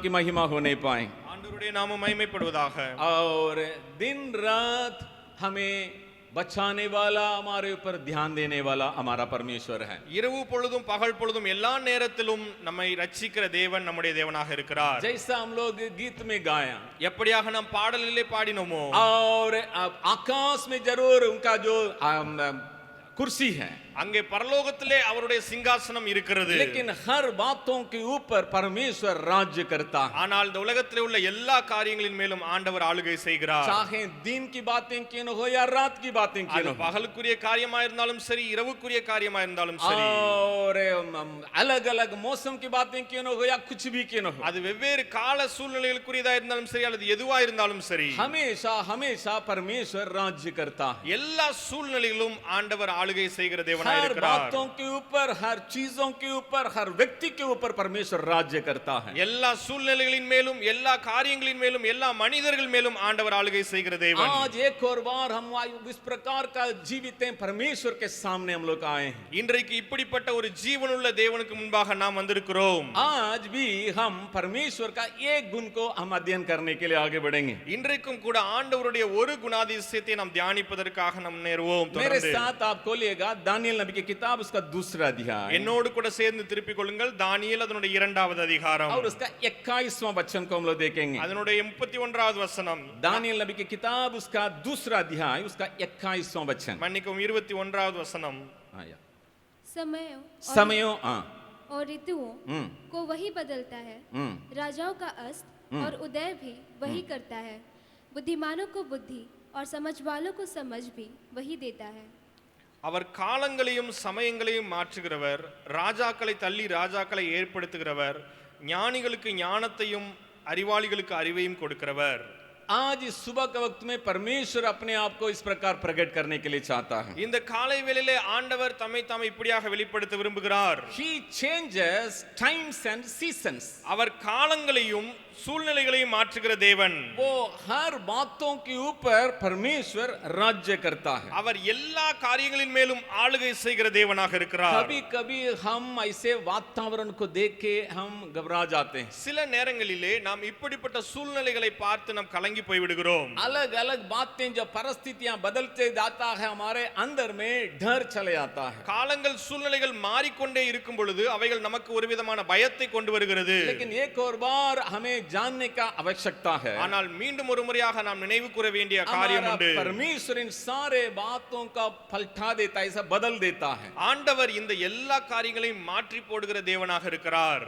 की महिमा होने पाए ஆண்டவருடைய நாம மகிமைப்படுவதாக और दिन रात हमें बचाने वाला हमारे ऊपर ध्यान देने वाला हमारा परमेश्वर है இரவு பொழுதும் பகல் பொழுதும் எல்லா நேரத்திலும் நம்மை ரட்சிக்கிற தேவன் நம்முடைய தேவனாக இருக்கிறார் जैसा हम लोग गीत में गाया எப்படியாக நாம் பாடலிலே பாடினோமோ और अब आकाश में जरूर उनका जो अम, अम, कुर्सी है அங்கே பரலோகத்திலே அவருடைய சிங்காசனம் இருக்கிறது लेकिन हर बातों के ऊपर परमेश्वर राज्य करता है ஆனால் இந்த உலகத்திலே உள்ள எல்லா காரியங்களின் மேலும் ஆண்டவர் ஆளுகை செய்கிறார் चाहे दिन की बातें क्यों न हो या रात की बातें क्यों அது न हो பகலுக்குரிய காரியமா இருந்தாலும் சரி இரவுக்குரிய காரியமா இருந்தாலும் சரி और अलग अलग मौसम की बातें क्यों न हो या कुछ भी क्यों न हो அது வெவ்வேறு கால சூழ்நிலைகளுக்குரியதா இருந்தாலும் சரி அல்லது எதுவா இருந்தாலும் சரி हमेशा हमेशा परमेश्वर राज्य करता है எல்லா சூழ்நிலையிலும் ஆண்டவர் ஆளுகை செய்கிற தேவனாய் हर இருக்கிறார் बातों के ऊपर हर चीजों के ऊपर हर व्यक्ति के ऊपर परमेश्वर राज्य करता है எல்லா சூழ்நிலைகளின் மேலும் எல்லா காரியங்களின் மேலும் எல்லா மனிதர்கள் மேலும் ஆண்டவர் ஆளுகை செய்கிற தேவன் आज एक और बार हम आयु- इस प्रकार का जीवित हैं परमेश्वर के सामने हम लोग आए हैं இன்றைக்கு இப்படிப்பட்ட ஒரு ஜீவனுள்ள தேவனுக்கு முன்பாக நாம் வந்திருக்கிறோம் आज भी हम परमेश्वर का एक गुण को हम अध्ययन करने के लिए आगे बढ़ेंगे இன்றைக்கும் கூட ஆண்டவருடைய ஒரு குணாதிசயத்தை நாம் தியானிப்பதற்காக நாம் நேருவோம் मेरे தொடர்ந்து. साथ आप खोलिएगा दानियल नबी की किताब उसका दूसरा अध्याय என்னோடு கூட சேர்ந்து திருப்பிக் கொள்ளுங்கள் தானியேல் அதனுடைய இரண்டாவது அதிகாரம் और उसका इक्कीसवां वचन को हम लोग देखेंगे அதனுடைய முப்பத்தி ஒன்றாவது வசனம் दानियल नबी की किताब उसका दूसरा अध्याय उसका इक्कीसवां वचन மன்னிக்கும் இருபத்தி ஒன்றாவது வசனம் हाँ, या। समयों और, समयों हाँ और ऋतुओं हम्म को वही बदलता है हम्म राजाओं का अस्त और उदय भी वही करता है बुद्धिमानों को बुद्धि और समझ वालों को समझ भी वही देता है அவர் காலங்களையும் சமயங்களையும் மாற்றுகிறவர் ராஜாக்களை தள்ளி ராஜாக்களை ஏற்படுத்துகிறவர் ஞானிகளுக்கு ஞானத்தையும் அறிவாளிகளுக்கு அறிவையும் கொடுக்கிறவர் आज इस सुबह के वक्त में परमेश्वर अपने आप को इस प्रकार प्रकट करने के लिए चाहता है இந்த காலை வேளையிலே ஆண்டவர் தம்மை தாம் இப்படியாக வெளிப்படுத்த விரும்புகிறார் He changes times and seasons. அவர் காலங்களையும் சூழ்நிலைகளையும் மாற்றுகிற தேவன் वो हर बातों के ऊपर परमेश्वर राज्य करता है அவர் எல்லா காரியங்களின் மேலும் ஆளுகை செய்கிற தேவனாக இருக்கிறார் कभी कभी हम ऐसे वातावरण को देख के हम घबरा जाते हैं சில நேரங்களிலே நாம் இப்படிப்பட்ட சூழ்நிலைகளை பார்த்து நாம் கலங்கி போய்விடுகிறோம் अलग अलग बातें जब परिस्थितियां बदलते जाता है हमारे अंदर में डर चले आता है காலங்கள் சூழ்நிலைகள் மாறிக்கொண்டே இருக்கும் பொழுது அவைகள் நமக்கு ஒரு விதமான பயத்தை கொண்டு வருகிறது लेकिन एक और बार हमें जानने का आवश्यकता है ஆனால் மீண்டும் ஒரு முறையாக நாம் நினைவு கூற வேண்டிய காரியம் हमारा உண்டு परमेश्वर इन सारे बातों का पलटा देता है ऐसा बदल देता है ஆண்டவர் இந்த எல்லா காரியங்களையும் மாற்றி போடுகிற தேவனாக இருக்கிறார்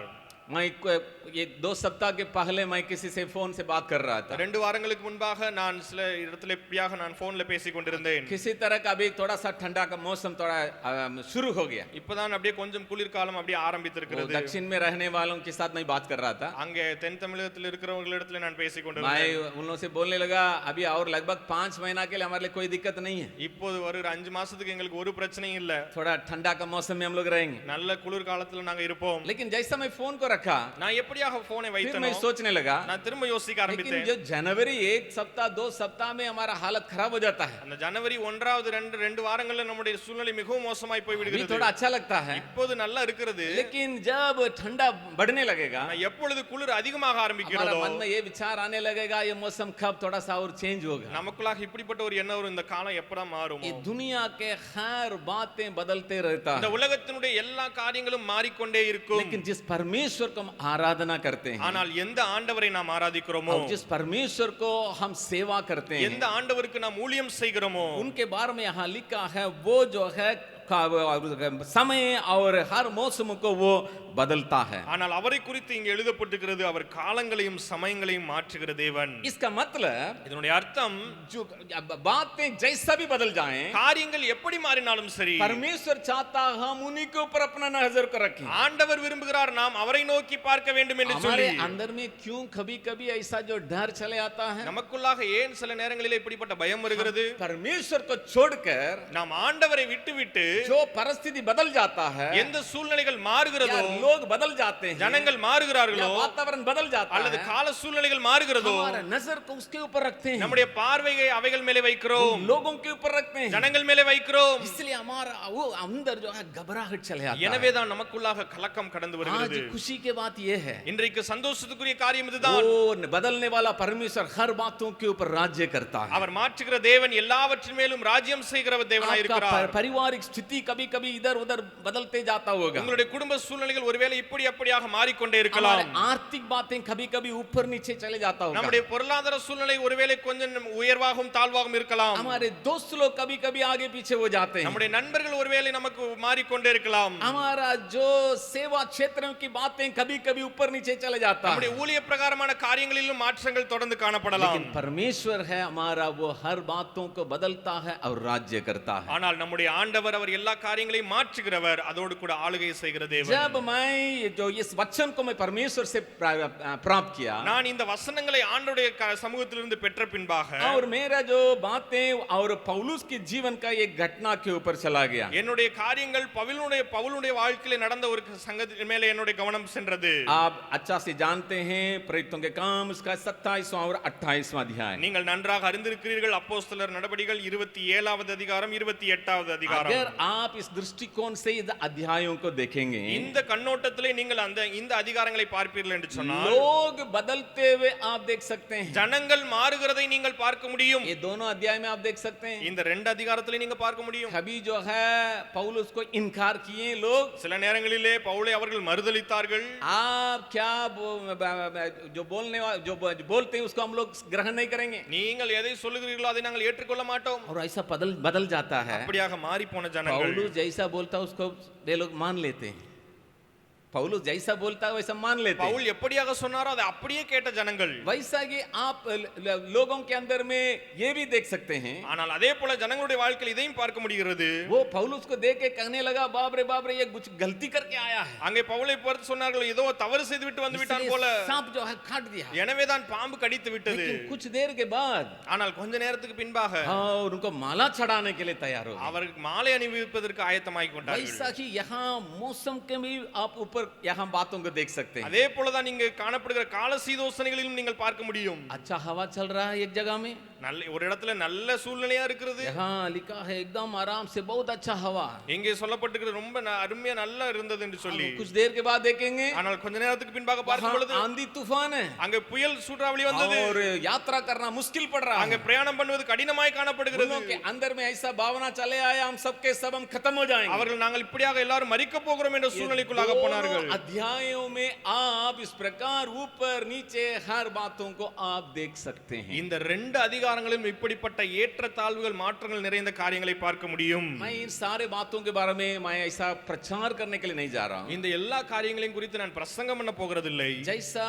मैं को- ये दो सप्ताह के पहले मैं किसी से फोन से बात कर रहा था ரெண்டு வாரங்களுக்கு முன்பாக நான் சில இடத்துல இப்படியாக நான் போன்ல பேசிக் கொண்டிருந்தேன் किसी तरह का अभी थोड़ा सा ठंडा का मौसम थोड़ा अम, शुरू हो गया இப்பதான் அப்படியே கொஞ்சம் குளிர்காலம் அப்படியே वो ஆரம்பித்திருக்கிறது दक्षिण में रहने वालों के साथ मैं बात कर रहा था அங்கே தென் தமிழகத்தில் இருக்கிறவங்களிடத்துல நான் பேசிக் मैं கொண்டிருந்தேன் उन लोगों से बोलने लगा अभी और लगभग पांच महीना के लिए हमारे लिए कोई दिक्कत नहीं है இப்போது வருகிற அஞ்சு மாசத்துக்கு எங்களுக்கு ஒரு பிரச்சனையும் இல்ல थोड़ा ठंडा का मौसम में हम लोग रहेंगे நல்ல குளிர் காலத்துல நாங்க இருப்போம் लेकिन जैसा मैं फोन को रखा நான் எப்படியாக போனை फिर मैं வைத்தனோ सोचने लगा நான் திரும்ப யோசிக்க लेकिन ஆரம்பித்தேன் जो जनवरी एक सप्ताह दो सप्ताह में हमारा हालत खराब हो जाता है அந்த ஜனவரி ஒன்றாவது ரெண்டு ரெண்டு வாரங்கள்ல நம்முடைய சூழ்நிலை மிகவும் மோசமாய் போய் अभी விடுகிறது थोड़ा अच्छा लगता है இப்போது நல்லா இருக்கிறது लेकिन जब ठंडा बढ़ने लगेगा ஆனா எப்பொழுது குளிர் அதிகமாக हमारा ஆரம்பிக்கிறதோ मन में ये विचार आने लगेगा ये मौसम कब थोड़ा सा और चेंज होगा நமக்குள்ளாக இப்படிப்பட்ட ஒரு எண்ணம் வரும் இந்த காலம் எப்படா மாறும் ये दुनिया के हर बातें बदलते रहता இந்த है உலகத்தினுடைய எல்லா காரியங்களும் மாறிக்கொண்டே இருக்கும் लेकिन जिस परमेश्वर को हम आराधना करते हैं ஆனால் எந்த ஆண்டவரை நாம் ஆராதிக்கிறோமோ और जिस परमेश्वर को हम सेवा करते हैं எந்த ஆண்டவருக்கு நாம் ஊழியம் செய்கிறோமோ उनके बारे में यहाँ लिखा है वो जो है का- समय और हर मौसम को वो बदलता है ஆனால் அவரை குறித்து இங்கு எழுதப்பட்டிருக்கிறது அவர் காலங்களையும் சமயங்களையும் மாற்றுகிற தேவன் इसका मतलब இதனுடைய அர்த்தம் जो अब बातें जैसा भी बदल जाएं காரியங்கள் எப்படி மாறினாலும் சரி परमेश्वर चाहता हम उन्हीं के ऊपर अपना नजर को रखें ஆண்டவர் விரும்புகிறார் நாம் அவரை நோக்கி பார்க்க வேண்டும் என்று சொல்லி हमारे अंदर में क्यों कभी कभी ऐसा जो डर चले आता है நமக்குள்ளாக ஏன் சில நேரங்களிலே இப்படிப்பட்ட பயம் வருகிறது परमेश्वर को छोड़कर நாம் ஆண்டவரை விட்டுவிட்டு जो परिस्थिति बदल जाता है எந்த சூழ்நிலைகள் மாறுகிறதோ या लोग बदल जाते हैं ஜனங்கள் या மாறுகிறார்களோ वातावरण बदल जाता அல்லது है கால சூழ்நிலைகள் மாறுகிறதோ हमारा नजर को उसके ऊपर रखते हैं நம்முடைய பார்வையை அவைகள் மேலே வைக்கிறோம் उन लोगों के ऊपर रखते हैं ஜனங்கள் மேலே வைக்கிறோம் इसलिए हमारा वो अंदर जो है घबराहट चले आता है எனவேதான் நமக்குள்ளாக கலக்கம் கடந்து आज வருகிறது खुशी की बात ये है இன்றைக்கு சந்தோஷத்துக்குரிய காரியம் இதுதான் वो बदलने वाला परमेश्वर हर बातों के ऊपर राज्य करता है அவர் மாற்றுகிற தேவன் எல்லாவற்றின் மேலும் ராஜ்யம் செய்கிறவர் தேவனாய் आपका இருக்கிறார் पर- पारिवारिक स्थिति कभी कभी इधर उधर बदलते जाता होगा உங்களுடைய குடும்ப சூழ்நிலைகள் ஒருவேளை இப்படி அப்படியாக மாறிக்கொண்டே இருக்கலாம் हमारे आर्थिक बातें कभी कभी ऊपर नीचे चले जाता होगा நம்முடைய பொருளாதார சூழ்நிலை ஒருவேளை கொஞ்சம் உயர்வாகவும் தாழ்வாகவும் இருக்கலாம் हमारे दोस्त लोग कभी कभी आगे पीछे हो जाते हैं நம்முடைய நண்பர்கள் ஒருவேளை நமக்கு மாறிக்கொண்டே இருக்கலாம் हमारा जो सेवा क्षेत्रों की बातें कभी कभी ऊपर नीचे चले जाता நம்முடைய है ஊழிய பிரகாரமான காரியங்களிலும் மாற்றங்கள் தொடர்ந்து காணப்படலாம் लेकिन परमेश्वर है हमारा वो हर बातों को बदलता है और राज्य करता है ஆனால் நம்முடைய ஆண்டவர் அவர் எல்லா காரியங்களையும் மாற்றுகிறவர் அதோடு கூட ஆளுகை செய்கிற தேவன். जब मैं जो इस वचन को मैं परमेश्वर से प्रा- நான் இந்த வசனங்களை ஆண்டவருடைய சமூகத்திலிருந்து பெற்ற பின்பாக और मेरा जो बातें और पौलुस के जीवन का एक घटना के ऊपर चला गया என்னுடைய காரியங்கள் பவுலுடைய பவுலுடைய வாழ்க்கையில நடந்த ஒரு சங்கத்தின் மேல என்னுடைய கவனம் சென்றது. आप अच्छा से जानते हैं प्रेरितों के काम उसका 27वां और 28वां अध्याय நீங்கள் நன்றாக அறிந்திருக்கிறீர்கள் அப்போஸ்தலர் நடபடிகள் இருபத்தி ஏழாவது அதிகாரம் இருபத்தி எட்டாவது அதிகாரம். आप इस दृष्टिकोण से इस अध्यायों को देखेंगे இந்த கண்ணோட்டத்திலே நீங்கள் அந்த இந்த அதிகாரங்களை பார்ப்பீர்கள் என்று சொன்னால் लोग बदलते हुए आप देख सकते हैं ஜனங்கள் மாறுகிறதை நீங்கள் பார்க்க முடியும் ये दोनों अध्याय में आप देख सकते हैं இந்த ரெண்டு அதிகாரத்திலே நீங்க பார்க்க முடியும் कभी जो है पौलुस को इनकार किए लोग சில நேரங்களிலே பவுலை அவர்கள் மறுதலித்தார்கள் आप क्या बो- ब- ब- जो बोलने वा- जो ब- जो बोलते हैं उसको हम लोग ग्रहण नहीं करेंगे நீங்கள் எதை சொல்லுகிறீர்களோ அதை நாங்கள் ஏற்றுக்கொள்ள மாட்டோம் और ऐसा बदल बदल जाता है அப்படியாக மாறி போன ஜனங்கள் पौलुस जैसा बोलता है उसको वे लोग मान लेते हैं। पौलुस जैसा बोलता है वैसा मान लेते हैं பவுல் எப்படியாக சொன்னாரோ அதை அப்படியே கேட்ட ஜனங்கள் वैसा कि आप ल- ल- लोगों के अंदर में ये भी देख सकते हैं ஆனால் அதே போல ஜனங்களுடைய வாழ்க்கையில் இதையும் பார்க்க முடிகிறது वो पौलुस को देख के कहने लगा बाप रे बाप रे ये कुछ गलती करके आया है அங்கே பவுலை பார்த்து சொன்னார்கள் ஏதோ தவறு செய்து விட்டு வந்து விட்டான் போல इसलिए सांप जो है काट दिया எனவேதான் பாம்பு கடித்து விட்டது लेकिन कुछ देर के बाद ஆனால் கொஞ்ச நேரத்துக்கு பின்பாக और उनको माला चढ़ाने के लिए तैयार हो गए। அவருக்கு மாலை அணிவிப்பதற்கு ஆயத்தமாகி கொண்டார்கள் वैसा ही यहाँ मौसम के भी आप ऊपर यहाँ बातों को देख सकते हैं அதே போலதான் இங்கு காணப்படுகிற கால சீதோசனைகளிலும் நீங்கள் பார்க்க முடியும் अच्छा हवा चल रहा है एक जगह में நல்ல ஒரு இடத்துல நல்ல சூழ்நிலையா இருக்கிறது यहाँ लिखा है एकदम आराम से बहुत अच्छा हवा இங்கே சொல்லப்பட்டிருக்கிறது ரொம்ப ந- அருமையா நல்லா இருந்தது என்று சொல்லி कुछ देर के बाद देखेंगे ஆனால் கொஞ்ச நேரத்துக்கு பின்பாக பார்க்கும் वहाँ பொழுது आंधी तूफान है அங்க புயல் சூறாவளி வந்தது और यात्रा करना मुश्किल पड़ रहा அங்க है பிரயாணம் பண்ணுவது கடினமாய் காணப்படுகிறது उन लोगों के अंदर में ऐसा भावना चले आया हम सबके सब हम खत्म हो जाएंगे அவர்கள் நாங்கள் இப்படியாக எல்லாரும் மறிக்க போகிறோம் என்ற சூழ்நிலைக்குள்ளாக போனார்கள் दोनों अध्यायों में आप इस प्रकार ऊपर नीचे हर बातों को आप देख सकते हैं இந்த ரெண்டு அதிகாரங்களிலும் இப்படிப்பட்ட ஏற்ற தாழ்வுகள் மாற்றங்கள் நிறைந்த காரியங்களை பார்க்க முடியும் मैं इन सारे बातों के बारे में मैं ऐसा प्रचार करने के लिए नहीं जा रहा हूँ இந்த எல்லா காரியங்களையும் குறித்து நான் பிரசங்கம் பண்ண போகிறதில்லை जैसा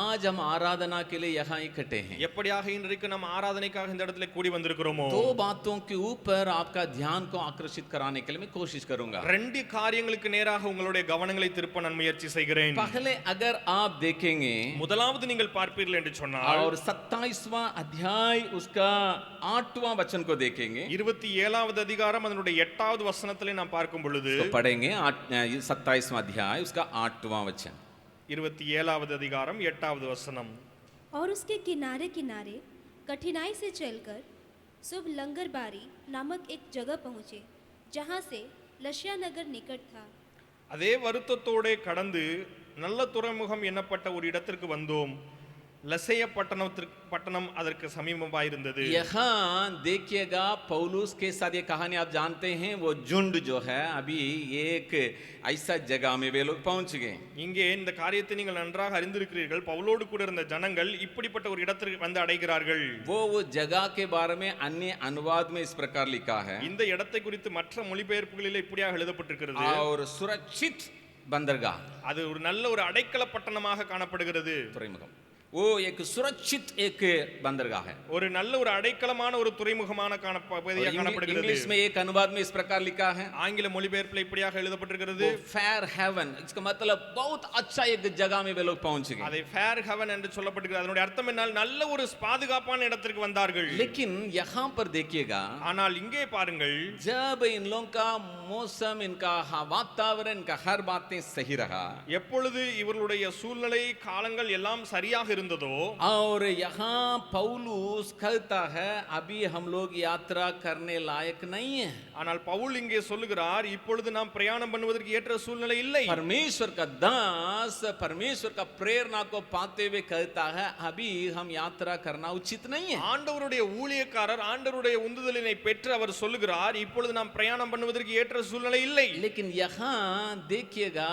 आज हम आराधना के लिए यहाँ इकट्ठे हैं எப்படியாக இன்றைக்கு நம்ம ஆராதனைக்காக இந்த இடத்துல கூடி வந்திருக்கிறோமோ दो बातों के ऊपर आपका ध्यान को आकर्षित कराने के लिए मैं कोशिश करूंगा ரெண்டு காரியங்களுக்கு நேராக உங்களுடைய கவனங்களை திருப்ப நான் முயற்சி செய்கிறேன் पहले अगर आप देखेंगे முதலாவது நீங்கள் பார்ப்பீர்கள் என்று சொன்னால் और सत्ताईसवां अध्याय उसका आठवां वचन को देखेंगे இருபத்தி ஏழாவது அதிகாரம் அதனுடைய எட்டாவது வசனத்திலே நாம் பார்க்கும் பொழுது तो पढ़ेंगे सत्ताईसवां अध्याय उसका आठवां वचन இருபத்தி ஏழாவது அதிகாரம் எட்டாவது வசனம் और उसके किनारे किनारे कठिनाई से चलकर शुभ लंगरबारी नामक एक जगह पहुँचे जहाँ से लशिया नगर निकट था அதே வருத்தத்தோடே கடந்து நல்ல துறைமுகம் எண்ணப்பட்ட ஒரு இடத்திற்கு வந்தோம். லசைய பட்டணத்திற்கு பட்டணம் அதற்கு சமீபமாயிருந்தது यहाँ देखिएगा पौलुस के साथ ये कहानी आप जानते हैं वो झुंड जो है अभी एक ऐसा जगह में वे लोग पहुंच गए இங்கே இந்த காரியத்தை நீங்கள் நன்றாக அறிந்திருக்கிறீர்கள் பவுலோடு கூட இருந்த ஜனங்கள் இப்படிப்பட்ட ஒரு இடத்திற்கு வந்து அடைகிறார்கள் वो वो जगह के बारे में अन्य अनुवाद में इस प्रकार लिखा है இந்த இடத்தை குறித்து மற்ற மொழிபெயர்ப்புகளில் இப்படியாக எழுதப்பட்டிருக்கிறது और सुरक्षित बंदरगाह அது ஒரு நல்ல ஒரு அடைக்கல பட்டணமாக காணப்படுகிறது துறைமுகம் वो एक सुरक्षित एक बंदरगाह है ஒரு நல்ல ஒரு அடைக்கலமான ஒரு துறைமுகமான காண और பகுதியாக इंग्लि- காணப்படுகிறது इंग्लिश में एक अनुवाद में इस प्रकार लिखा है ஆங்கில மொழிபெயர்ப்பில் இப்படியாக எழுதப்பட்டிருக்கிறது फेयर हेवन इसका मतलब बहुत अच्छा एक जगह में वे लोग पहुंच गए அதை ஃபேர் ஹெவன் என்று சொல்லப்பட்டிருக்கிறது அதனுடைய அர்த்தம் என்னால் நல்ல ஒரு பாதுகாப்பான இடத்திற்கு வந்தார்கள் लेकिन यहाँ पर देखिएगा ஆனால் இங்கே பாருங்கள் जब इन लोगों का मौसम इनका हा- वातावरण इनका हर बातें सही रहा எப்பொழுது இவர்களுடைய சூழ்நிலை காலங்கள் எல்லாம் சரியாக இருந்ததோ और यहाँ पौलुस कहता है अभी हम लोग यात्रा करने लायक नहीं है ஆனால் பவுல் இங்கே சொல்லுகிறார் இப்பொழுது நாம் பிரயாணம் பண்ணுவதற்கு ஏற்ற சூழ்நிலை இல்லை परमेश्वर का दास परमेश्वर का प्रेरणा को पाते हुए कहता है अभी हम यात्रा करना उचित नहीं है ஆண்டவருடைய ஊழியக்காரர் ஆண்டவருடைய உந்துதலினை பெற்று அவர் சொல்லுகிறார் இப்பொழுது நாம் பிரயாணம் பண்ணுவதற்கு ஏற்ற சூழ்நிலை இல்லை लेकिन यहाँ देखिएगा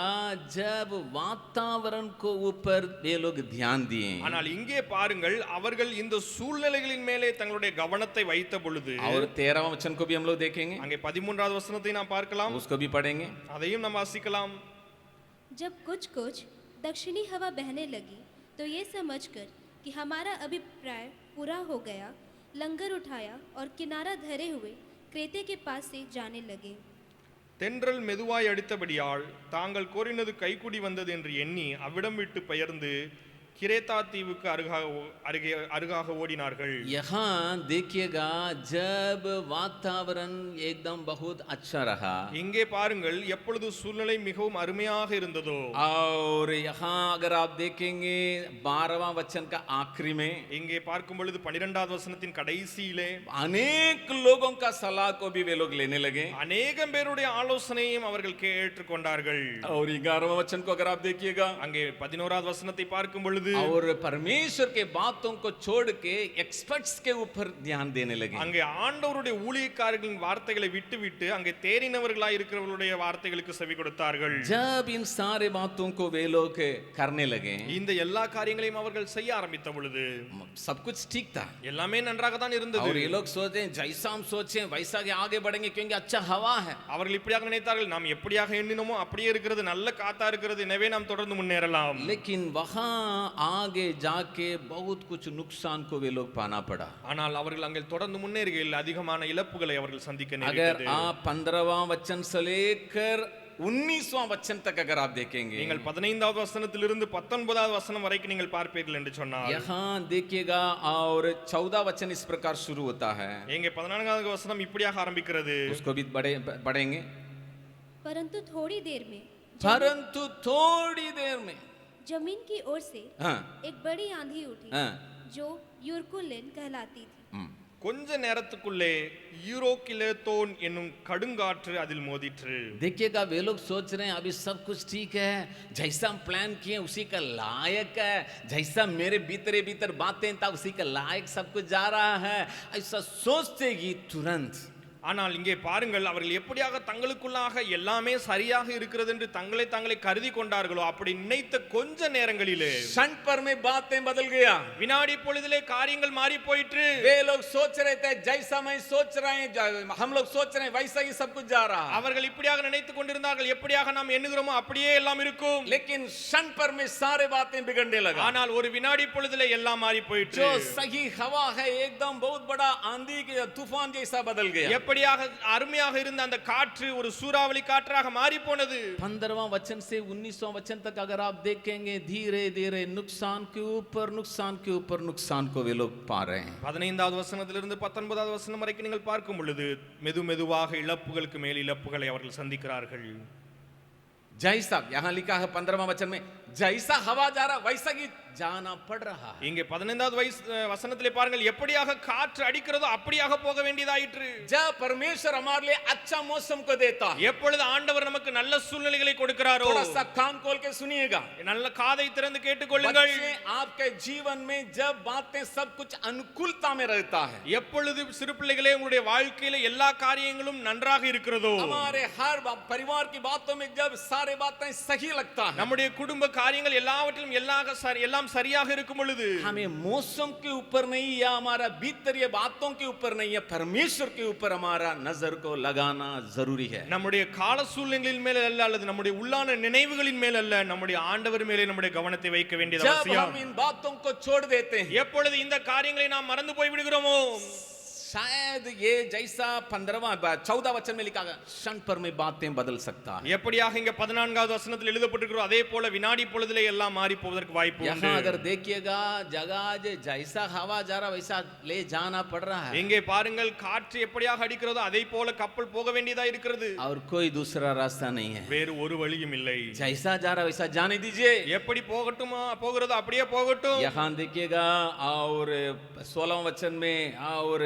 जब वातावरण को ऊपर ये लोग ध्यान दिए ஆனால் இங்கே பாருங்கள் அவர்கள் இந்த சூழ்நிலைகளின் மேலே தங்களுடைய கவனத்தை வைத்த பொழுது और तेरहवा वचन को भी हम लोग देखेंगे அங்கே பதிமூன்றாவது வசனத்தை நாம் பார்க்கலாம் उसको भी पढ़ेंगे அதையும் நாம் வாசிக்கலாம் जब कुछ कुछ दक्षिणी हवा बहने लगी तो ये समझकर कि हमारा अभिप्राय पूरा हो गया लंगर उठाया और किनारा धरे हुए क्रेते के पास से जाने लगे தென்றல் மெதுவாய் அடித்தபடியால் தாங்கள் கோரினது கைக்குடி வந்தது என்று எண்ணி அவ்விடம் விட்டு பெயர்ந்து கிரேத்தா தீவுக்கு அருகாக ஓ- அருகே அருகாக ஓடினார்கள் यहाँ देखिएगा जब वातावरण एकदम बहुत अच्छा रहा இங்கே பாருங்கள் எப்பொழுது சூழ்நிலை மிகவும் அருமையாக இருந்ததோ और यहाँ अगर आप देखेंगे बारहवां वचन का आखिरी में இங்கே பார்க்கும் பொழுது பனிரெண்டாவது வசனத்தின் கடைசியிலே अनेक लोगों का सलाह को भी वे लोग लेने लगे அநேகம் பேருடைய ஆலோசனையும் அவர்கள் கேட்டுக்கொண்டார்கள் और ग्यारहवां वचन को अगर आप देखिएगा அங்கே பதினோராவது வசனத்தை பார்க்கும் பொழுது और परमेश्वर के बातों को छोड़ के एक्सपर्ट्स के ऊपर ध्यान देने लगे அங்கே ஆண்டவருடைய ஊழியக்காரர்களின் வார்த்தைகளை விட்டுவிட்டு அங்கே தேறினவர்களாய் இருக்கிறவர்களுடைய வார்த்தைகளுக்கு செவி கொடுத்தார்கள் जब इन सारे बातों को वे लोग करने लगे இந்த எல்லா காரியங்களையும் அவர்கள் செய்ய ஆரம்பித்த பொழுது सब कुछ ठीक था எல்லாமே நன்றாக தான் இருந்தது और ये लोग सोचे जैसा हम सोचे वैसा के आगे बढ़ेंगे क्योंकि अच्छा हवा है அவர்கள் இப்படியாக நினைத்தார்கள் நாம் எப்படியாக எண்ணினோமோ அப்படியே இருக்கிறது நல்ல காத்தா இருக்கிறது எனவே நாம் தொடர்ந்து முன்னேறலாம் लेकिन वहां आगे जाके बहुत कुछ नुकसान को वे लोग पाना पड़ा ஆனால் அவர்கள் அங்கே தொடர்ந்து முன்னேறுகையில் அதிகமான இழப்புகளை அவர்கள் சந்திக்க अगर நேரிட்டது आप पंद्रहवा वचन से लेकर उन्नीसवां वचन तक अगर आप देखेंगे நீங்கள் பதினைந்தாவது வசனத்திலிருந்து பத்தொன்பதாவது வசனம் வரைக்கும் நீங்கள் பார்ப்பீர்கள் என்று சொன்னார் यहाँ देखिएगा और चौदह वचन इस प्रकार शुरू होता है இங்கே பதினான்காவது வசனம் இப்படியாக ஆரம்பிக்கிறது उसको भी बढ़े बढ़ेंगे परंतु थोड़ी देर में परंतु थोड़ी देर में जमीन की ओर से हाँ एक बड़ी आंधी उठी हाँ जो यूरकुलेन कहलाती थी हम्म। கொஞ்ச நேரத்துக்குள்ளே யூரோக்கிலேத்தோன் என்னும் கடுங்காற்று அதில் மோதிற்று देखिएगा वे लोग सोच रहे हैं अभी सब कुछ ठीक है जैसा हम प्लान किए उसी का लायक है जैसा मेरे भीतरे भीतर बातें था उसी का लायक सब कुछ जा रहा है ऐसा सोचते ही तुरंत ஆனால் இங்கே பாருங்கள் அவர்கள் எப்படியாக தங்களுக்குள்ளாக எல்லாமே சரியாக இருக்கிறது என்று தங்களை தாங்களே கருதி கொண்டார்களோ அப்படி நினைத்த கொஞ்ச நேரங்களிலே क्षण पर में बातें बदल गया வினாடி பொழுதிலே காரியங்கள் மாறி போயிற்று वे लोग सोच रहे थे जैसा मैं सोच रहे हैं ज- हम लोग सोच रहे हैं वैसा ही सब कुछ जा रहा है அவர்கள் இப்படியாக நினைத்துக் கொண்டிருந்தார்கள் எப்படியாக நாம் எண்ணுகிறோமோ அப்படியே எல்லாம் இருக்கும் लेकिन क्षण पर में सारे बातें बिगड़ने लगा ஆனால் ஒரு வினாடி பொழுதிலே எல்லாம் மாறி போயிற்று जो सही हवा है एकदम बहुत बड़ा आंधी के तूफान जैसा बदल गया எப்படியாக அருமையாக இருந்த அந்த காற்று ஒரு சூறாவளி காற்றாக மாறி போனது பந்தரவாம் வச்சன் சே உன்னிசோம் வச்சன் தக் அகர் ஆப் தேக்கேங்க தீரே தீரே நுக்சான் கி ஊப்பர் நுக்சான் கி ஊப்பர் நுக்சான் கோ விலோ பாரு பதினைந்தாவது வசனத்திலிருந்து பத்தொன்பதாவது வசனம் வரைக்கும் நீங்கள் பார்க்கும் பொழுது மெது மெதுவாக இழப்புகளுக்கு மேல் இழப்புகளை அவர்கள் சந்திக்கிறார்கள். ஜெய்சாப் யஹான் லிக்கா பந்தரவாம் வச்சன் ஜைசா ஹவா ஜாரா வைசகி ஜானா படுறா இங்கே பதினைந்தாவது வயசு வசனத்திலே பாருங்கள் எப்படியாக காற்று அடிக்கிறதோ அப்படியாக போக வேண்டியதாயிற்று. ஜ பரமேஸ்வர் அமார்லே அச்சா மோசம் கோ எப்பொழுது ஆண்டவர் நமக்கு நல்ல சூழ்நிலைகளை கொடுக்கிறாரோ? தோடா கான் கோல் சுனியேகா நல்ல காதை திறந்து கேட்டுக்கொள்ளுங்கள். ஆப்கே ஜீவன் மே ஜ பாத்தே சப் குச் அனுகூலதா மே எப்பொழுது சிறு பிள்ளைகளே உங்களுடைய வாழ்க்கையில எல்லா காரியங்களும் நன்றாக இருக்கிறதோ? ஹமாரே ஹர் பரிவார் கி பாத்தோ மே ஜப் சாரே பாத்தே சஹி லக்தா நம்முடைய குடும்ப காரியங்கள் எல்லாவற்றிலும் எல்லாக சரி- எல்லாம் சரியாக இருக்கும் பொழுது हमें मौसम के ऊपर नहीं या हमारा भीतरीय बातों के ऊपर नहीं है परमेश्वर के ऊपर हमारा नजर को लगाना जरूरी है நம்முடைய கால சூழ்நிலைகளின் மேல அல்ல அல்லது நம்முடைய உள்ளான நினைவுகளின் மேல் அல்ல நம்முடைய ஆண்டவர் மேலே நம்முடைய கவனத்தை வைக்க வேண்டியது जब அவசியம் हम इन बातों को छोड़ देते हैं எப்பொழுது இந்த காரியங்களை நாம் மறந்து போய் விடுகிறோமோ शायद ये जैसा पंद्रहवा चौदह वचन में लिखा गया क्षण पर में बातें बदल सकता है எப்படியாக இங்க பதினான்காவது வசனத்தில் எழுதப்பட்டிருக்கிறோம் அதே போல வினாடி பொழுதிலே எல்லாம் மாறி போவதற்கு வாய்ப்பு உண்டு यहाँ अगर देखिएगा जगह जैसा हवा जा रहा वैसा ले जाना पड़ रहा है இங்கே பாருங்கள் காற்று எப்படியாக அடிக்கிறதோ அதே போல கப்பல் போக வேண்டியதா இருக்கிறது और कोई दूसरा रास्ता नहीं है வேறு ஒரு வழியும் இல்லை जैसा जा रहा वैसा जाने दीजिए எப்படி போகட்டுமா போகிறதோ அப்படியே போகட்டும் यहाँ देखिएगा और सोलह वचन में और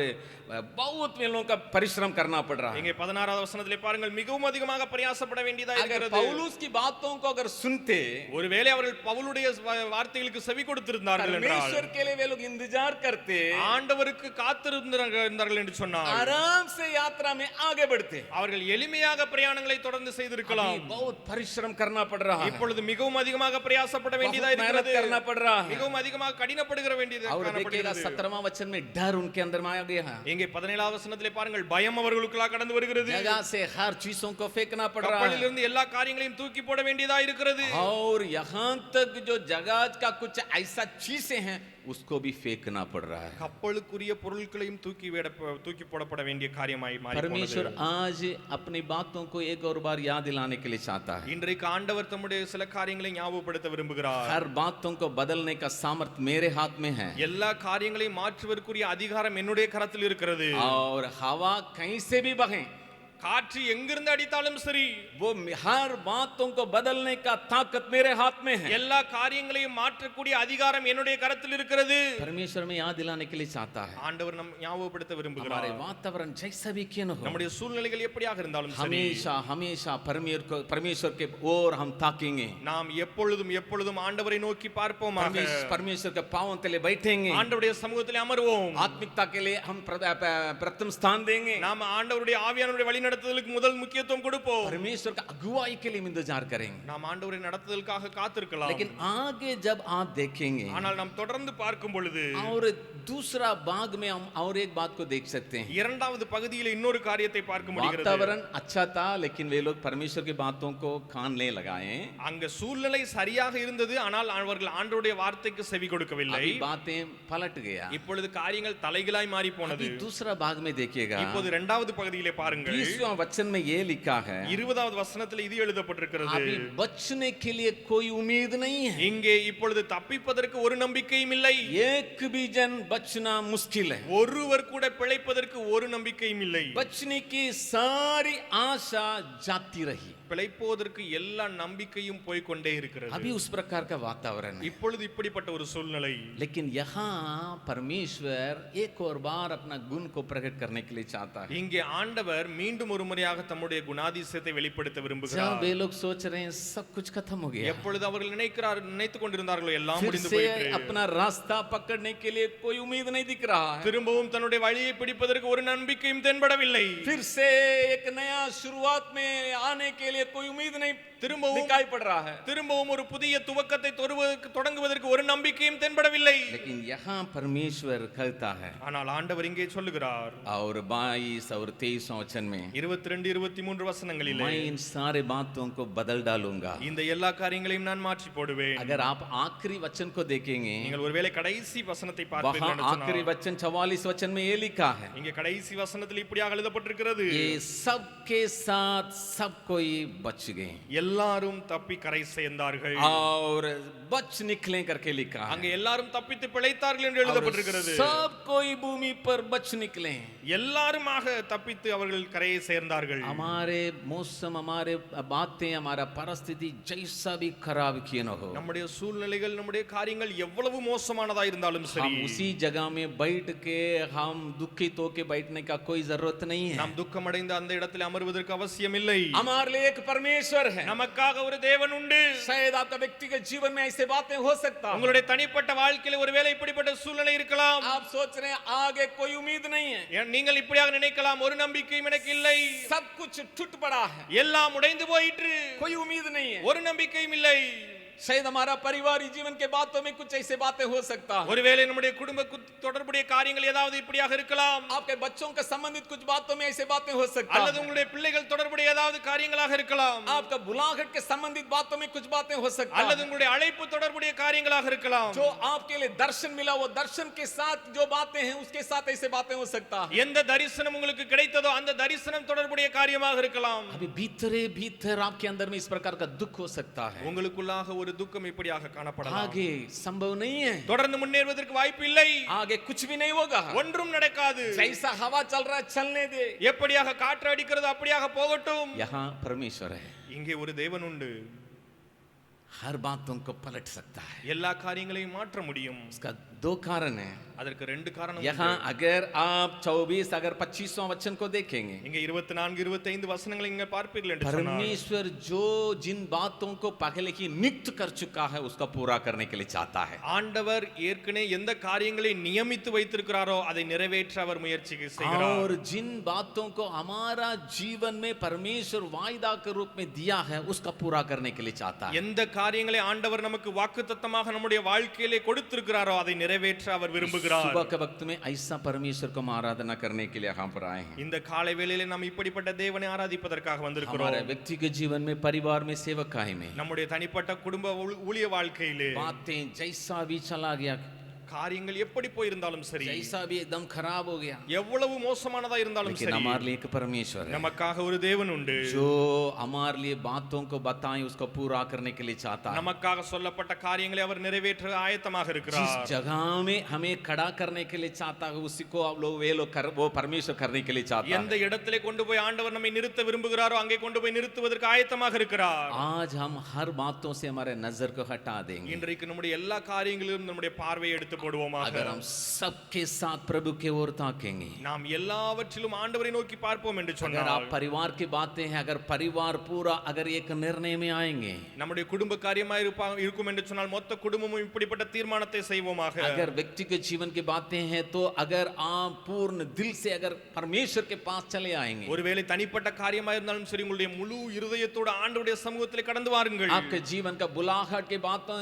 பௌத் மேலும் பரிசிரம் கர்னா படுறா இங்கே பதினாறாவது வசனத்திலே பாருங்கள் மிகவும் அதிகமாக பிரயாசப்பட வேண்டியதா இருக்கிறது. பவுலூஸ் கி பாத்தோம் கோ அகர் சுன்தே. ஒருவேளை அவர்கள் பவுலுடைய வார்த்தைகளுக்கு செவி கொடுத்திருந்தார்கள் என்றால் கேலே வே லோக் இந்தஜார் கர்த்தே. ஆண்டவருக்கு காத்திருந்தார்கள் என்று சொன்னார் ஆராம் சே யாத்ரா மே ஆகே படுத்தே அவர்கள் எளிமையாக பிரயாணங்களை தொடர்ந்து செய்திருக்கலாம். பௌத் பரிசிரம் கர்னா படுறா இப்பொழுது மிகவும் அதிகமாக பிரயாசப்பட வேண்டியதா இருக்கிறது. கர்னா படுறா மிகவும் அதிகமாக கடினப்படுகிற வேண்டியது அவர் சத்திரமா வச்சனமே டர் உன்கே அந்தர் இங்கே பதினேழாவது வசனத்திலே பாருங்கள் பயம் அவர்களுக்குள்ளா கடந்து வருகிறது जगह से हर चीजों को फेंकना पड़ रहा है கப்பலிலிருந்து எல்லா காரியங்களையும் தூக்கி போட வேண்டியதா இருக்கிறது और यहाँ तक जो जगह का कुछ ऐसा चीजें हैं उसको भी फेंकना पड़ रहा है கப்பலுக்குரிய பொருட்களையும் தூக்கி விட தூக்கி போடப்பட வேண்டிய காரியமாய் மாறி परमेश्वर आज अपनी बातों को एक और बार याद दिलाने के लिए चाहता है இன்றைக்கு ஆண்டவர் தம்முடைய சில காரியங்களை ஞாபகப்படுத்த விரும்புகிறார் हर बातों को बदलने का सामर्थ्य मेरे हाथ में है எல்லா காரியங்களையும் மாற்றுவதற்குரிய அதிகாரம் என்னுடைய கரத்தில் இருக்கிறது और हवा कहीं से भी बहे காற்று எங்கிருந்து அடித்தாலும் சரி वो हर बातों को बदलने का ताकत मेरे हाथ में है எல்லா காரியங்களையும் மாற்றக்கூடிய அதிகாரம் என்னுடைய கரத்தில் இருக்கிறது परमेश्वर में याद दिलाने के लिए चाहता है ஆண்டவர் நம் ஞாபகப்படுத்த விரும்புகிறார் हमारे वातावरण जैसा भी क्यों न हो நம்முடைய சூழ்நிலைகள் எப்படியாக இருந்தாலும் சரி हमेशा हमेशा परमेश्वर को परमेश्वर के ओर हम ताकेंगे நாம் எப்பொழுதும் எப்பொழுதும் ஆண்டவரை நோக்கி பார்ப்போமாக परमेश्वर परमेश्वर के पावों तले बैठेंगे ஆண்டவருடைய சமூகத்தில் அமருவோம் आत्मिकता के लिए हम प्र- प- प्रथम स्थान देंगे நாம் ஆண்டவருடைய ஆவியானவருடைய வழிநடத்துதலுக்கு முதல் முக்கியத்துவம் கொடுப்போம் परमेश्वर का अगुवाई के लिए हम इंतजार करेंगे நாம் ஆண்டவரை நடத்துதலுக்காக காத்திருக்கலாம் लेकिन आगे जब आप देखेंगे ஆனால் நாம் தொடர்ந்து பார்க்கும் பொழுது और दूसरा भाग में हम और एक बात को देख सकते हैं இரண்டாவது பகுதியில் இன்னொரு காரியத்தை பார்க்க முடிகிறது वातावरण अच्छा था लेकिन वे लोग परमेश्वर की बातों को कान ले लगाए அங்க சூழ்நிலை சரியாக இருந்தது ஆனால் அவர்கள் ஆண்டவருடைய வார்த்தைக்கு செவி கொடுக்கவில்லை अभी बातें पलट गया இப்பொழுது காரியங்கள் தலைகளாய் மாறி போனது अभी दूसरा भाग में देखिएगा இப்போது இரண்டாவது பகுதியிலே பாருங்கள் बीसवें वचन में ये लिखा है இருபதாவது வசனத்தில் இது எழுதப்பட்டிருக்கிறது अभी बचने के लिए कोई उम्मीद नहीं है இங்கே இப்பொழுது தப்பிப்பதற்கு ஒரு நம்பிக்கையும் இல்லை एक भी जन बचना मुश्किल है ஒருவர் கூட பிழைப்பதற்கு ஒரு நம்பிக்கையும் இல்லை बचने की सारी आशा जाती रही பிழைப்போவதற்கு எல்லா நம்பிக்கையும் போய்க்கொண்டே இருக்கிறது अभी उस प्रकार का वातावरण है இப்பொழுது இப்படிப்பட்ட ஒரு சூழ்நிலை लेकिन यहाँ परमेश्वर एक और बार अपना गुण को प्रकट करने के लिए चाहता है இங்கே ஆண்டவர் மீண்டும் ஒரு முறையாக தம்முடைய குணாதிசயத்தை வெளிப்படுத்த जब விரும்புகிறார் वे लोग सोच रहे हैं सब कुछ खत्म हो गया எப்பொழுது அவர்கள் நினைக்கிறார் நினைத்துக் கொண்டிருந்தார்களோ எல்லாம் फिर முடிந்து से போயிற்று अपना रास्ता पकड़ने के लिए कोई उम्मीद नहीं दिख रहा है திரும்பவும் தன்னுடைய வழியை பிடிப்பதற்கு ஒரு நம்பிக்கையும் தென்படவில்லை फिर से एक नया शुरुआत में आने के लिए कोई उम्मीद नहीं திரும்பவும் दिखाई पड़ रहा है திரும்பவும் ஒரு புதிய துவக்கத்தை தொடுவதற்கு தொடங்குவதற்கு ஒரு நம்பிக்கையும் தென்படவில்லை लेकिन यहाँ परमेश्वर कहता है ஆனால் ஆண்டவர் இங்கே சொல்லுகிறார் और बाईस और तेईस वचन में இருபத்தி ரெண்டு இருபத்தி மூன்று வசனங்களிலே मैं इन सारे बातों को बदल डालूंगा இந்த எல்லா காரியங்களையும் நான் மாற்றி போடுவேன் अगर आप आखिरी वचन को देखेंगे நீங்கள் ஒருவேளை கடைசி வசனத்தை वहां பார்ப்பீர்கள் என்று आखिरी சொன்னால், वचन चवालीस वचन में ये लिखा है இங்கே கடைசி வசனத்தில் இப்படியாக எழுதப்பட்டிருக்கிறது ये सबके साथ सब कोई बच गए எல்லாரும் தப்பி கரை சேர்ந்தார்கள் और बच निकले करके लिखा அங்கே है எல்லாரும் தப்பித்து பிழைத்தார்கள் என்று और எழுதப்பட்டிருக்கிறது सब कोई भूमि पर बच निकले எல்லாருமாக தப்பித்து அவர்கள் கரையை சேர்ந்தார்கள் हमारे मौसम हमारे बातें हमारा परिस्थिति जैसा भी खराब किए न हो நம்முடைய சூழ்நிலைகள் நம்முடைய காரியங்கள் எவ்வளவு மோசமானதா இருந்தாலும் சரி हम उसी जगह में बैठ के हम दुखित होके बैठने का कोई जरूरत नहीं है நாம் துக்கமடைந்த அந்த இடத்தில் அமர்வதற்கு அவசியம் இல்லை हमारे लिए एक परमेश्वर है நமக்காக ஒரு தேவன் உண்டு शायद आपका व्यक्तिगत जीवन में ऐसे बातें हो सकता है உங்களுடைய தனிப்பட்ட வாழ்க்கையில ஒருவேளை இப்படிப்பட்ட சூழ்நிலை இருக்கலாம் आप सोच रहे हैं आगे कोई उम्मीद नहीं है ஏன் நீங்கள் இப்படியாக நினைக்கலாம் ஒரு நம்பிக்கையும் எனக்கு இல்லை இல்லை சப் குச்சு டுட் படா எல்லாம் உடைந்து போயிற்று. கொய் உமீது ஒரு நம்பிக்கையும் இல்லை. शायद हमारा पारिवारिक जीवन के बातों में कुछ ऐसे बातें हो सकता है ஒருவேளை நம்முடைய குடும்ப கு- தொடர்புடைய காரியங்கள் ஏதாவது இப்படியாக இருக்கலாம் आपके बच्चों के संबंधित कुछ बातों में ऐसे बातें हो सकता அல்லது है உங்களுடைய பிள்ளைகள் தொடர்புடைய ஏதாவது காரியங்களாக இருக்கலாம் आपका बुलाहट के संबंधित बातों में कुछ बातें हो सकता அல்லது है உங்களுடைய அழைப்பு தொடர்புடைய காரியங்களாக இருக்கலாம் जो आपके लिए दर्शन मिला वो दर्शन के साथ जो बातें हैं उसके साथ ऐसे बातें हो सकता है எந்த தரிசனம் உங்களுக்கு கிடைத்ததோ அந்த தரிசனம் தொடர்புடைய காரியமாக இருக்கலாம் अभी भीतरे भीतर आपके अंदर में इस प्रकार का दुख हो सकता है உங்களுக்குள்ளாக ஒரு துக்கம் இப்படியாக காணப்படலாம் आगे संभव नहीं है தொடர்ந்து முன்னேறுவதற்கு வாய்ப்பு இல்லை आगे कुछ भी नहीं होगा ஒன்றும் நடக்காது जैसा हवा चल रहा है चलने दे எப்படியாக காற்று அடிக்கிறதோ அப்படியாக போகட்டும் यहाँ परमेश्वर है இங்கே ஒரு தேவன் உண்டு हर बातों को पलट सकता है எல்லா காரியங்களையும் மாற்ற முடியும் उसका दो कारण है அதற்கு ரெண்டு காரணம் यहाँ உண்டு. अगर आप 24 अगर 25वां वचन को देखेंगे இங்க இருபத்தி நான்கு இருபத்தி ஐந்து வசனங்களை இங்க பார்ப்பீர்கள் என்று சொன்னார் परमेश्वर जो जिन बातों को पहले ही नियुक्त कर चुका है उसका पूरा करने के लिए चाहता है ஆண்டவர் ஏற்கனவே எந்த காரியங்களை நியமித்து வைத்திருக்கிறாரோ அதை நிறைவேற்ற அவர் முயற்சி செய்கிறார் और जिन बातों को हमारा जीवन में परमेश्वर वायदा के रूप में दिया है उसका पूरा करने के लिए चाहता है எந்த காரியங்களை ஆண்டவர் நமக்கு வாக்குத்தத்தமாக நம்முடைய வாழ்க்கையிலே கொடுத்திருக்கிறாரோ அதை நிறைவேற்ற அவர் விரும்புகிறார் सुबह के वक्त में ऐसा परमेश्वर को हम आराधना करने के लिए यहाँ पर आए हैं இந்த காலை வேளையிலே நாம் இப்படிப்பட்ட தேவனை ஆராதிப்பதற்காக हमारे வந்திருக்கிறோம் व्यक्तिगत जीवन में परिवार में सेवकाई में நம்முடைய தனிப்பட்ட குடும்ப ஊ- ஊழிய வாழ்க்கையிலே बातें जैसा भी चला गया காரியங்கள் எப்படி போயிருந்தாலும் சரி जैसा भी एकदम खराब हो गया எவ்வளவு மோசமானதா இருந்தாலும் लेकिन சரி हमारे लिए एक परमेश्वर है நமக்காக ஒரு தேவன் உண்டு जो हमारे लिए बातों को बताएं उसको पूरा करने के लिए चाहता है நமக்காக சொல்லப்பட்ட காரியங்களை அவர் நிறைவேற்ற ஆயத்தமாக जिस இருக்கிறார் जगह में हमें खड़ा करने के लिए चाहता है उसी को आप लोग वे लोग कर वो परमेश्वर करने के लिए चाहता எந்த है இடத்திலே கொண்டு போய் ஆண்டவர் நம்மை நிறுத்த விரும்புகிறாரோ அங்கே கொண்டு போய் நிறுத்துவதற்கு ஆயத்தமாக இருக்கிறார் आज हम हर बातों से हमारे नजर को हटा देंगे இன்றைக்கு நம்முடைய எல்லா காரியங்களிலும் நம்முடைய பார்வையை எடுத்து போடுவோமாக अगर हम सबके साथ प्रभु की ओर ताकेंगे நாம் எல்லாவற்றிலும் ஆண்டவரை நோக்கி பார்ப்போம் என்று अगर சொன்னார் आप परिवार की बातें हैं अगर परिवार पूरा अगर एक निर्णय में आएंगे நம்முடைய குடும்ப காரியமா இருப்பா இருக்கும் என்று சொன்னால் மொத்த குடும்பமும் இப்படிப்பட்ட தீர்மானத்தை செய்வோமாக अगर व्यक्ति के जीवन की बातें हैं तो अगर आप पूर्ण दिल से अगर परमेश्वर के पास चले आएंगे ஒருவேளை தனிப்பட்ட காரியமா இருந்தாலும் சரி உங்களுடைய முழு இருதயத்தோட ஆண்டவருடைய சமூகத்திலே கடந்து வாருங்கள் आपके जीवन का बुलाहट की बातों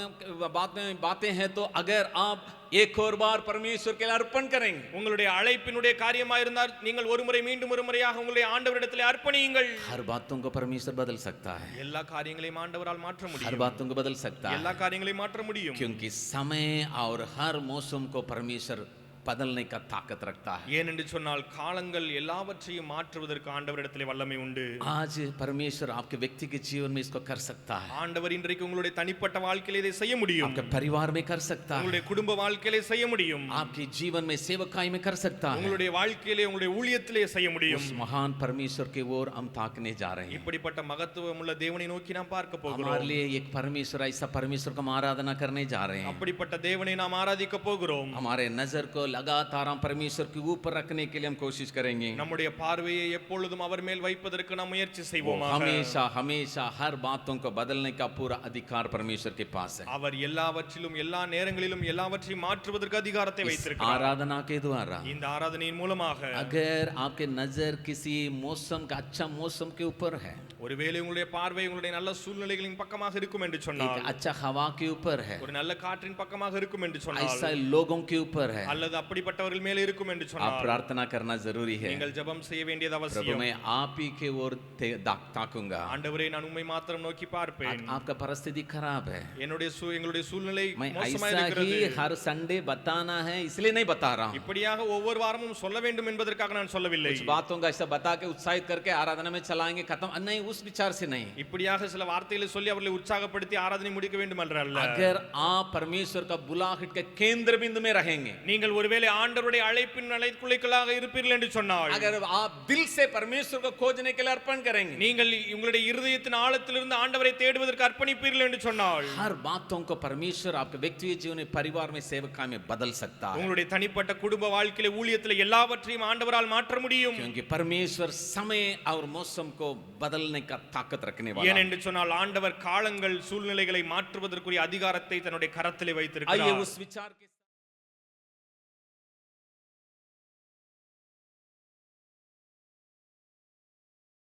बातें बातें हैं तो अगर आप एक और बार परमेश्वर के लिए अर्पण करेंगे உங்களுடைய அழைப்பினுடைய காரியமா இருந்தால் நீங்கள் ஒரு முறை மீண்டும் ஒரு முறையாக உங்களுடைய ஆண்டவரிடத்திலே அர்ப்பணியுங்கள் हर बातों को परमेश्वर बदल सकता है எல்லா காரியங்களையும் ஆண்டவரால் மாற்ற हर முடியும் बातों को बदल सकता है எல்லா காரியங்களையும் மாற்ற முடியும் क्योंकि समय और हर मौसम को परमेश्वर बदलने का ताकत रखता है ஏனென்று சொன்னால் காலங்கள் எல்லாவற்றையும் மாற்றுவதற்கு ஆண்டவரிடத்திலே வல்லமை உண்டு आज परमेश्वर आपके व्यक्ति के जीवन में इसको कर सकता है ஆண்டவர் இன்றைக்கு உங்களுடைய தனிப்பட்ட வாழ்க்கையிலே இதை செய்ய முடியும் आपके परिवार में कर सकता है உங்களுடைய குடும்ப வாழ்க்கையிலே செய்ய முடியும் आपके जीवन में सेवकाई में कर सकता है உங்களுடைய வாழ்க்கையிலே உங்களுடைய ஊழியத்திலே செய்ய முடியும் उस महान परमेश्वर की ओर हम ताकने जा रहे हैं இப்படிப்பட்ட மகத்துவம் உள்ள தேவனை நோக்கி நாம் பார்க்க हमारे போகிறோம் लिए एक परमेश्वर ऐसा परमेश्वर को हम आराधना करने जा रहे हैं அப்படிப்பட்ட தேவனை நாம் ஆராதிக்க போகிறோம் हमारे नजर को लगातार हम परमेश्वर के ऊपर रखने के लिए हम कोशिश करेंगे நம்முடைய பார்வையை எப்பொழுதும் அவர் மேல் வைப்பதற்கு நாம் முயற்சி वो செய்வோமாக हमेशा हमेशा हर बातों को बदलने का पूरा अधिकार परमेश्वर के पास है அவர் எல்லாவற்றிலும் எல்லா நேரங்களிலும் எல்லாவற்றையும் மாற்றுவதற்கு அதிகாரத்தை इस வைத்திருக்கிறார் आराधना के द्वारा இந்த ஆராதனையின் மூலமாக अगर आपके नजर किसी मौसम का अच्छा मौसम के ऊपर है ஒருவேளை உங்களுடைய பார்வை உங்களுடைய நல்ல சூழ்நிலைகளின் பக்கமாக இருக்கும் என்று एक சொன்னால் अच्छा हवा के ऊपर है ஒரு நல்ல காற்றின் பக்கமாக இருக்கும் என்று சொன்னால் ऐसा लोगों के ऊपर है அல்லது அப்படிப்பட்டவர்கள் மேலே இருக்கும் என்று आप சொன்னால் प्रार्थना करना जरूरी है நீங்கள் ஜெபம் செய்ய வேண்டியது प्रभु அவசியம் मैं आप ही के ओर ते- दा- ताकूंगा ஆண்டவரே நான் உண்மை மாத்திரம் நோக்கி பார்ப்பேன் आ- आपका परिस्थिति खराब है என்னுடைய சூ- எங்களுடைய சூழ்நிலை मैं மோசமா ऐसा இருக்கிறது ही हर संडे बताना है इसलिए नहीं बता रहा हूँ இப்படியாக ஒவ்வொரு வாரமும் சொல்ல வேண்டும் என்பதற்காக நான் சொல்லவில்லை कुछ बातों का ऐसा बता के उत्साहित करके आराधना में चलाएंगे खत्म नहीं उस विचार से नहीं இப்படியாக சில வார்த்தைகளை சொல்லி அவர்களை உற்சாகப்படுத்தி ஆராதனை முடிக்க வேண்டும் என்ற அல்ல अगर आप परमेश्वर का बुलाहट के केंद्र बिंदु में रहेंगे நீங்கள் ஒருவேளை ஆண்டவருடைய அழைப்பின் அழைக்குள்ளைகளாக இருப்பீர்கள் என்று சொன்னால் अगर आप दिल से परमेश्वर को खोजने के लिए अर्पण करेंगे நீங்கள் உங்களுடைய இருதயத்தின் ஆழத்திலிருந்து ஆண்டவரை தேடுவதற்கு அர்ப்பணிப்பீர்கள் என்று சொன்னால் हर बातों को परमेश्वर आपके व्यक्तिगत जीवन में परिवार में सेवका में बदल सकता है உங்களுடைய தனிப்பட்ட குடும்ப வாழ்க்கையில ஊழியத்தில் எல்லாவற்றையும் ஆண்டவரால் மாற்ற முடியும் क्योंकि परमेश्वर समय और मौसम को बदलने का ताकत रखने वाला है। ஏனென்று சொன்னால் ஆண்டவர் காலங்கள் சூழ்நிலைகளை மாற்றுவதற்குரிய அதிகாரத்தை தன்னுடைய கரத்திலே आइए வைத்திருக்கிறார் उस विचार के